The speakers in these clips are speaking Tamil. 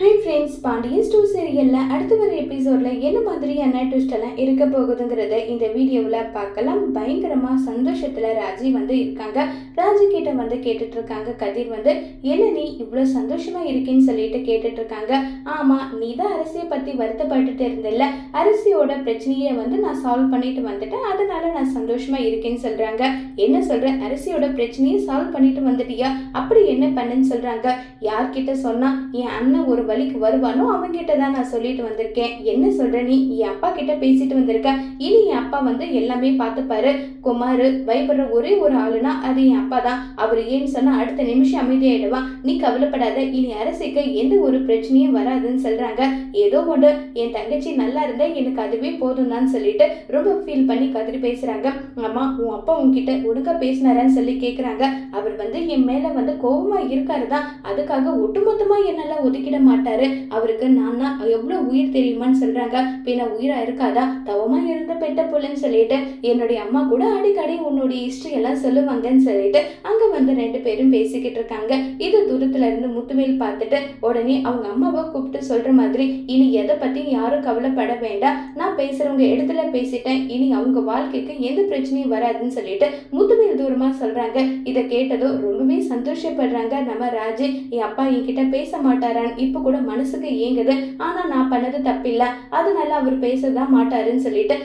ஹை ஃப்ரெண்ட்ஸ் பாண்டியன் ஸ்டூ சீரியலில் அடுத்த வர எபிசோடில் என்ன மாதிரியான ட்விஸ்டெல்லாம் இருக்க போகுதுங்கிறத இந்த வீடியோவில் பார்க்கலாம். பயங்கரமாக சந்தோஷத்தில் ராஜி வந்து இருக்காங்க. ராஜி கிட்ட வந்து கேட்டுட்டு இருக்காங்க கதிர் வந்து என்ன நீ இவ்வளோ சந்தோஷமாக இருக்கேன்னு சொல்லிட்டு கேட்டுட்டு இருக்காங்க ஆமாம் நீ தான் அரசியை பற்றி வருத்தப்பட்டுட்டு இருந்தில்ல. அரசியோட பிரச்சனையை வந்து நான் சால்வ் பண்ணிட்டு வந்துட்டேன். அதனால நான் சந்தோஷமாக இருக்கேன்னு சொல்கிறாங்க என்ன சொல்கிற அரசியோட பிரச்சனையை சால்வ் பண்ணிட்டு வந்துட்டியா? அப்படி என்ன பண்ணுன்னு சொல்கிறாங்க யார்கிட்ட சொன்னால் என் அண்ணன் ஒரு வழிக்கு வருவானோ அவன்கிட்ட தான் நான் சொல்லிட்டு வந்திருக்கேன். என்ன சொல்ற நீ? என் அப்பா கிட்ட பேசிட்டு வந்திருக்க. இனி என் அப்பா வந்து எல்லாமே பார்த்துப்பாரு. குமார் பயப்படுற ஒரே ஒரு ஆளுனா அது என் அப்பா தான். அவர் ஏன்னு சொன்னா அடுத்த நிமிஷம் அமைதியாயிடுவான். நீ கவலைப்படாத. இனி அரசுக்கு எந்த ஒரு பிரச்சனையும் வராதுன்னு சொல்றாங்க. ஏதோ ஒன்று என் தங்கச்சி நல்லா இருந்தா எனக்கு அதுவே போதும் தான் சொல்லிட்டு ரொம்ப ஃபீல் பண்ணி கதறி பேசுறாங்க. அம்மா உன் அப்பா உன்கிட்ட ஒழுங்கா பேசினாரான்னு சொல்லி கேக்குறாங்க. அவர் வந்து என் மேல வந்து கோபமா இருக்காரு தான். அதுக்காக ஒட்டுமொத்தமா என்னால ஒதுக்கிட மாட்டேன். மாட்டாரு. அவருக்கு நான் எவ்வளவு உயிர் தெரியுமான்னு சொல்றாங்க. பின்ன உயிரா இருக்காதா? தவமா இருந்த பெட்ட புள்ளன்னு சொல்லிட்டு என்னுடைய அம்மா கூட அடிக்கடி உன்னுடைய ஹிஸ்ட்ரி எல்லாம் சொல்லுவாங்கன்னு சொல்லிட்டு அங்க வந்து ரெண்டு பேரும் பேசிக்கிட்டு இருக்காங்க. இது தூரத்துல இருந்து முத்துவேல் பார்த்துட்டு உடனே அவங்க அம்மாவை கூப்பிட்டு சொல்ற மாதிரி இனி எதை பத்தி யாரும் கவலைப்பட வேண்டாம். நான் பேசுறவங்க இடத்துல பேசிட்டேன். இனி அவங்க வாழ்க்கைக்கு எந்த பிரச்சனையும் வராதுன்னு சொல்லிட்டு முத்துவேல் தூரமா சொல்றாங்க. இதை கேட்டதும் ரொம்பவே சந்தோஷப்படுறாங்க. நம்ம ராஜு என் அப்பா என்கிட்ட பேச மாட்டாரான்னு இப்ப கூட மனசுக்கு ஏங்குது. ஆனா நான் பண்ணது தப்பில்லை. அதனால அவர் பேசதான் மாட்டாருன்னு சொல்லிட்டு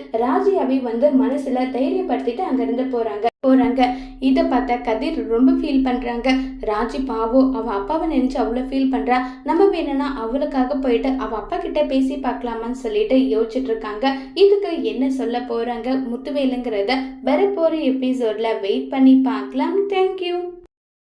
ராஜியாவை வந்து மனசுல தைரியப்படுத்திட்டு அங்கிருந்து போறாங்க. போறாங்க. இதை பார்த்தா கதிர் ரொம்ப ஃபீல் பண்றாங்க. ராஜி பாவோ அவ அப்பாவை நினைச்சு அவ்வளோ ஃபீல் பண்றா. நம்ம வேணும்னா அவளுக்காக போயிட்டு அவ அப்பா கிட்ட பேசி பார்க்கலாமான்னு சொல்லிட்டு யோசிச்சுட்டு இருக்காங்க. இதுக்கு என்ன சொல்ல போறாங்க முத்துவேலுங்கிறத வரப்போற எபிசோட்ல வெயிட் பண்ணி பார்க்கலாம். தேங்க்யூ